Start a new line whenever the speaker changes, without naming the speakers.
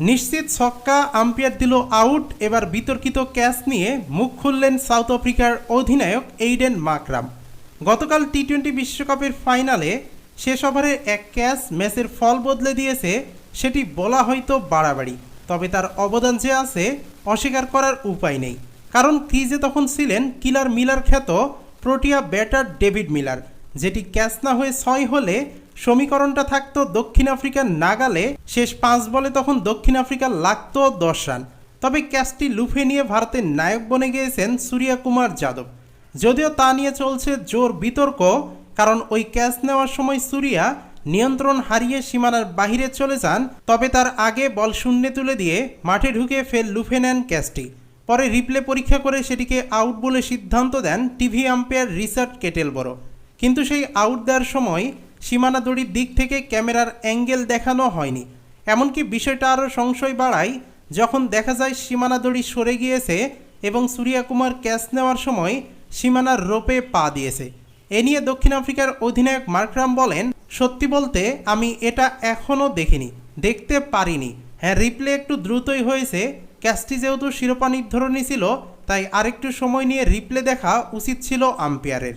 নিশ্চিত ছক্কা আম্পায়ার দিল আউট, এবার বিতর্কিত ক্যাচ নিয়ে মুখ খুললেন সাউথ আফ্রিকার অধিনায়ক এইডেন মাকরাম। গতকাল টি টোয়েন্টি বিশ্বকাপের ফাইনালে শেষ ওভারে এক ক্যাচ ম্যাচের ফল বদলে দিয়েছে, সেটি বলা হয়তো বাড়াবাড়ি, তবে তার অবদান যে আছে অস্বীকার করার উপায় নেই। কারণ ক্রিজে তখন ছিলেন কিলার মিলার খ্যাত প্রোটিয়া ব্যাটার ডেভিড মিলার, যেটি ক্যাচ না হয়ে ছয় হলে সমীকরণটা থাকতো দক্ষিণ আফ্রিকার নাগালে, শেষ পাঁচ বলে তখন দক্ষিণ আফ্রিকা লাগতো দশ রান তবে ক্যাচটি লুফে নিয়ে ভারতের নায়ক বনে গিয়েছেন সূর্যা কুমার যাদব। যদিও তা নিয়ে চলছে জোর বিতর্ক, কারণ ওই ক্যাচ নেওয়ার সময় সূর্যা নিয়ন্ত্রণ হারিয়ে সীমানার বাহিরে চলে যান, তবে তার আগে বল শূন্যে তুলে দিয়ে মাঠে ঢুকে ফের লুফে নেন ক্যাচটি। পরে রিপ্লে পরীক্ষা করে সেটিকে আউট বলে সিদ্ধান্ত দেন টিভি আম্পায়ার রিচার্ড কেটেলবড় কিন্তু সেই আউট দেওয়ার সময় সীমানা দড়ির দিক থেকে ক্যামেরার অ্যাঙ্গেল দেখানো হয়নি। এমনকি বিষয়টা আরও সংশয় বাড়ায়, যখন দেখা যায় সীমানা দড়ি সরে গিয়েছে এবং সূর্যা কুমার ক্যাচ নেওয়ার সময় সীমানার রোপে পা দিয়েছে। এ নিয়ে দক্ষিণ আফ্রিকার অধিনায়ক মার্করাম বলেন, সত্যি বলতে, আমি এটা এখনও দেখিনি, দেখতে পারিনি। হ্যাঁ রিপ্লে একটু দ্রুতই হয়েছে। ক্যাচটি যেহেতু শিরোপা নির্ধারণী ছিল, তাই আরেকটু সময় নিয়ে রিপ্লে দেখা উচিত ছিল আম্পায়ারের।